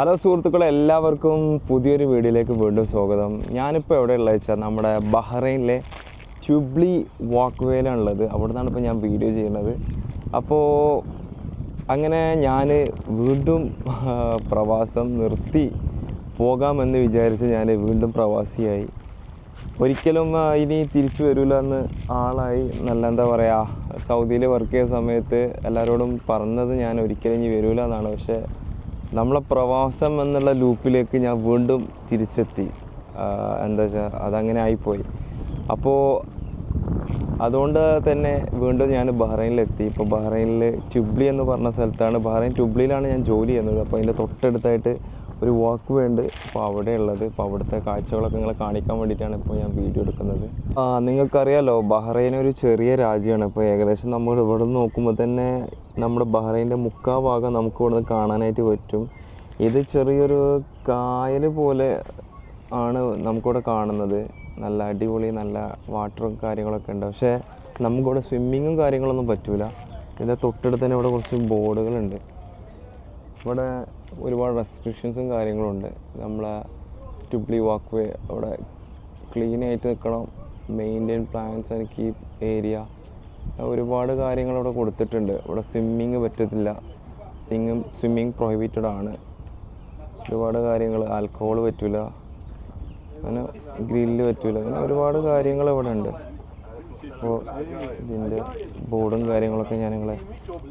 Hello സുഹൃത്തുക്കളെ എല്ലാവർക്കും പുതിയൊരു വീഡിയോയിലേക്ക് വീണ്ടും സ്വാഗതം. ഞാനിപ്പോൾ എവിടെയുള്ളത് വെച്ചാൽ നമ്മുടെ ബഹ്റൈനിലെ ചുബ്ലി വാക്ക് വേയിലാണുള്ളത് അവിടെ നിന്നാണ് ഇപ്പോൾ ഞാൻ വീഡിയോ ചെയ്യുന്നത്. അപ്പോൾ അങ്ങനെ ഞാൻ വീണ്ടും പ്രവാസം നിർത്തി പോകാമെന്ന് വിചാരിച്ച് ഞാൻ വീണ്ടും പ്രവാസിയായി. ഒരിക്കലും ഇനി തിരിച്ചു വരില്ല എന്ന് ആളായി. നല്ല എന്താ പറയുക സൗദിയിൽ വർക്ക് ചെയ്യുന്ന സമയത്ത് എല്ലാവരോടും പറഞ്ഞത് ഞാൻ ഒരിക്കലും ഇനി വരില്ല എന്നാണ്. പക്ഷേ നമ്മളെ പ്രവാസം എന്നുള്ള ലൂപ്പിലേക്ക് ഞാൻ വീണ്ടും തിരിച്ചെത്തി. എന്താ വെച്ചാൽ അതങ്ങനെ ആയിപ്പോയി. അപ്പോൾ അതുകൊണ്ട് തന്നെ വീണ്ടും ഞാൻ ബഹ്റൈനിലെത്തി. ഇപ്പോൾ ബഹ്റൈനിൽ ട്യൂബ്ലി എന്ന് പറഞ്ഞ സ്ഥലത്താണ്. ബഹ്റൈൻ ട്യൂബ്ലിയിലാണ് ഞാൻ ജോലി ചെയ്യുന്നത്. അപ്പോൾ അതിന്റെ തൊട്ടടുത്തായിട്ട് ഒരു വാക്ക് വേണ്ട. അപ്പോൾ അവിടെ ഉള്ളത്. അപ്പോൾ അവിടുത്തെ കാഴ്ചകളൊക്കെ നിങ്ങളെ കാണിക്കാൻ വേണ്ടിയിട്ടാണ് ഇപ്പോൾ ഞാൻ വീഡിയോ എടുക്കുന്നത്. നിങ്ങൾക്കറിയാലോ ബഹ്റൈൻ ഒരു ചെറിയ രാജ്യമാണ്. ഇപ്പോൾ ഏകദേശം നമ്മൾ ഇവിടെ നിന്ന് നോക്കുമ്പോൾ തന്നെ നമ്മുടെ ബഹ്റൈന്റെ മുക്കാ ഭാഗം നമുക്ക് ഇവിടെ നിന്ന് കാണാനായിട്ട് പറ്റും. ഇത് ചെറിയൊരു കായൽ പോലെ ആണ് നമുക്കിവിടെ കാണുന്നത്. നല്ല അടിപൊളി നല്ല വാട്ടറും കാര്യങ്ങളൊക്കെ ഉണ്ട്. പക്ഷേ നമുക്കിവിടെ സ്വിമ്മിങ്ങും കാര്യങ്ങളൊന്നും പറ്റൂല. ഇതിന്റെ തൊട്ടടുത്ത് തന്നെ ഇവിടെ കുറച്ച് ബോർഡുകളുണ്ട്. ഇവിടെ ഒരുപാട് റെസ്ട്രിക്ഷൻസും കാര്യങ്ങളും ഉണ്ട്. നമ്മളെ ട്യൂബ്ലി വാക്ക് വേ അവിടെ ക്ലീൻ ആയിട്ട് നിൽക്കണം. Maintain plans and keep area ഒരുപാട് കാര്യങ്ങൾ ഇവിടെ കൊടുത്തിട്ടുണ്ട്. ഇവിടെ സ്വിമ്മിങ് പറ്റത്തില്ല. സ്വിമ്മിങ് സ്വിമ്മിങ് പ്രൊഹിബിറ്റഡ് ആണ്. ഒരുപാട് കാര്യങ്ങൾ ആൽക്കഹോൾ പറ്റില്ല അങ്ങനെ ഗ്രില്ല് പറ്റില്ല അങ്ങനെ ഒരുപാട് കാര്യങ്ങൾ ഇവിടെ ഉണ്ട്. അപ്പോൾ ഇതിന്റെ ബോർഡും കാര്യങ്ങളൊക്കെ ഞാൻ നിങ്ങളെ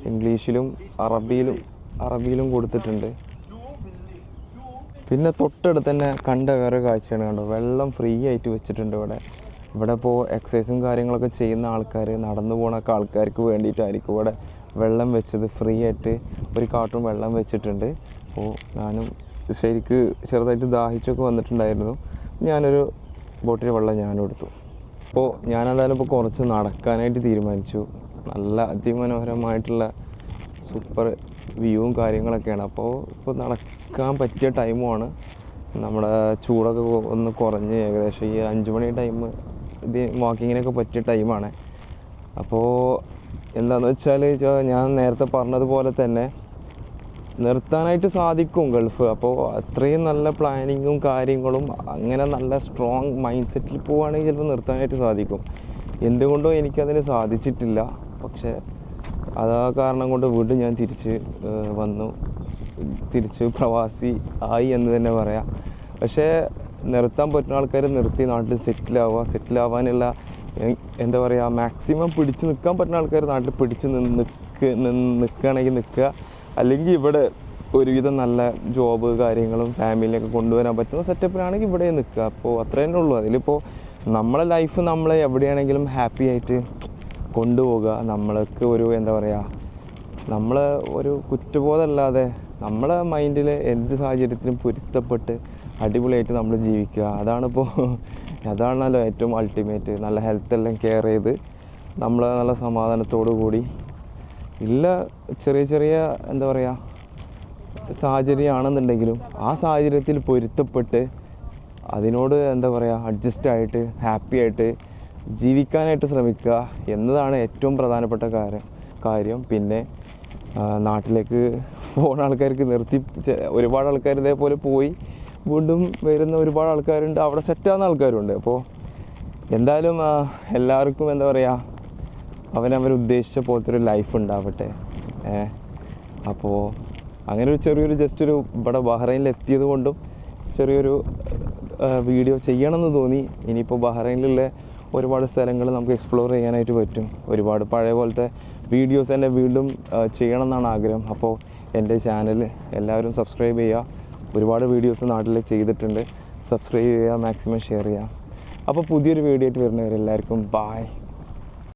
ഇംഗ്ലീഷിലും അറബിയിലും അറബിയിലും കൊടുത്തിട്ടുണ്ട്. പിന്നെ തൊട്ടടുത്ത് തന്നെ കണ്ട വേറെ കാഴ്ചയാണ് കണ്ടോ? വെള്ളം ഫ്രീ ആയിട്ട് വെച്ചിട്ടുണ്ട് ഇവിടെ. ഇവിടെ ഇപ്പോൾ എക്സസൈസും കാര്യങ്ങളൊക്കെ ചെയ്യുന്ന ആൾക്കാർ നടന്നു പോകണൊക്കെ ആൾക്കാർക്ക് വേണ്ടിയിട്ടായിരിക്കും ഇവിടെ വെള്ളം വെച്ചത്. ഫ്രീ ആയിട്ട് ഒരു കാട്ടും വെള്ളം വെച്ചിട്ടുണ്ട്. അപ്പോൾ ഞാനും ശരിക്ക് ചെറുതായിട്ട് ദാഹിച്ചൊക്കെ വന്നിട്ടുണ്ടായിരുന്നു. ഞാനൊരു ബോട്ടിൽ വെള്ളം ഞാനും എടുത്തു. അപ്പോൾ ഞാനെന്തായാലും ഇപ്പോൾ കുറച്ച് നടക്കാനായിട്ട് തീരുമാനിച്ചു. നല്ല അതിമനോഹരമായിട്ടുള്ള സൂപ്പർ വ്യൂവും കാര്യങ്ങളൊക്കെയാണ്. അപ്പോൾ ഇപ്പോൾ നടക്കാൻ പറ്റിയ ടൈമുമാണ് നമ്മുടെ ചൂടൊക്കെ ഒന്ന് കുറഞ്ഞ് ഏകദേശം ഈ അഞ്ച് മണി ടൈം ഇത് വാക്കിങ്ങിനൊക്കെ പറ്റിയ ടൈമാണ് അപ്പോൾ എന്താണെന്ന് വെച്ചാൽ ഞാൻ നേരത്തെ പറഞ്ഞതുപോലെ തന്നെ നിർത്താനായിട്ട് സാധിക്കും ഗൾഫ് അപ്പോൾ അത്രയും നല്ല പ്ലാനിങ്ങും കാര്യങ്ങളും അങ്ങനെ നല്ല സ്ട്രോങ് മൈൻഡ് സെറ്റിൽ പോവുകയാണെങ്കിൽ ചിലപ്പോൾ നിർത്താനായിട്ട് സാധിക്കും. എന്തുകൊണ്ടോ എനിക്കതിന് സാധിച്ചിട്ടില്ല. പക്ഷേ അതാ കാരണം കൊണ്ട് വീണ്ടും ഞാൻ തിരിച്ച് വന്നു. തിരിച്ച് പ്രവാസി ആയി എന്ന് തന്നെ പറയാം. പക്ഷേ നിർത്താൻ പറ്റുന്ന ആൾക്കാർ നിർത്തി നാട്ടിൽ സെറ്റിലാവുക സെറ്റിലാവാനുള്ള എന്താ പറയുക മാക്സിമം പിടിച്ച് നിൽക്കാൻ പറ്റുന്ന ആൾക്കാർ നാട്ടിൽ പിടിച്ച് നിന്ന് നിൽക്ക് നിൽക്കുകയാണെങ്കിൽ നിൽക്കുക. അല്ലെങ്കിൽ ഇവിടെ ഒരുവിധം നല്ല ജോബ് കാര്യങ്ങളും ഫാമിലിയൊക്കെ കൊണ്ടുവരാൻ പറ്റുന്ന സെറ്റപ്പിലാണെങ്കിൽ ഇവിടെ നിൽക്കുക. അപ്പോൾ അത്ര തന്നെ ഉള്ളൂ. അതിലിപ്പോൾ നമ്മളെ ലൈഫ് നമ്മളെ എവിടെയാണെങ്കിലും ഹാപ്പി ആയിട്ട് കൊണ്ടുപോകുക. നമ്മൾക്ക് ഒരു എന്താ പറയുക നമ്മൾ ഒരു കുറ്റബോധമല്ലാതെ നമ്മളെ മൈൻഡിൽ എന്ത് സാഹചര്യത്തിലും പൊരുത്തപ്പെട്ട് അടിപൊളിയായിട്ട് നമ്മൾ ജീവിക്കുക. അതാണിപ്പോൾ അതാണല്ലോ ഏറ്റവും അൾട്ടിമേറ്റ് നല്ല ഹെൽത്ത് എല്ലാം കെയർ ചെയ്ത് നമ്മൾ നല്ല സമാധാനത്തോടു കൂടി ഇല്ല ചെറിയ ചെറിയ എന്താ പറയുക സാഹചര്യമാണെന്നുണ്ടെങ്കിലും ആ സാഹചര്യത്തിൽ പൊരുത്തപ്പെട്ട് അതിനോട് എന്താ പറയുക അഡ്ജസ്റ്റ് ആയിട്ട് ഹാപ്പി ആയിട്ട് ജീവിക്കാനായിട്ട് ശ്രമിക്കുക എന്നതാണ് ഏറ്റവും പ്രധാനപ്പെട്ട കാര്യം കാര്യം. പിന്നെ നാട്ടിലേക്ക് പോകുന്ന ആൾക്കാർക്ക് നിർത്തി ഒരുപാട് ആൾക്കാർ ഇതേപോലെ പോയി വീണ്ടും വരുന്ന ഒരുപാട് ആൾക്കാരുണ്ട്. അവിടെ സെറ്റാകുന്ന ആൾക്കാരുണ്ട്. അപ്പോൾ എന്തായാലും എല്ലാവർക്കും എന്താ പറയുക അവനവൻ ഉദ്ദേശിച്ച പോലത്തെ ഒരു ലൈഫ് ഉണ്ടാവട്ടെ. ഏ അപ്പോൾ അങ്ങനെ ഒരു ചെറിയൊരു ജസ്റ്റ് ഒരു ഇവിടെ ബഹ്റൈനിൽ എത്തിയത് കൊണ്ടും ചെറിയൊരു വീഡിയോ ചെയ്യണമെന്ന് തോന്നി. ഇനിയിപ്പോൾ ബഹ്റൈനിലുള്ള ഒരുപാട് സ്ഥലങ്ങൾ നമുക്ക് എക്സ്പ്ലോർ ചെയ്യാനായിട്ട് പറ്റും. ഒരുപാട് പഴയ പോലത്തെ വീഡിയോസ് തന്നെ വീണ്ടും ചെയ്യണം എന്നാണ് ആഗ്രഹം. അപ്പോൾ എന്റെ ചാനൽ എല്ലാവരും സബ്സ്ക്രൈബ് ചെയ്യുക. ഒരുപാട് വീഡിയോസ് നാട്ടിൽ ചെയ്തിട്ടുണ്ട്. സബ്സ്ക്രൈബ് ചെയ്യുക മാക്സിമം ഷെയർ ചെയ്യുക. അപ്പോൾ പുതിയൊരു വീഡിയോ ആയിട്ട് വരുന്നവരെല്ലാവർക്കും ബായ്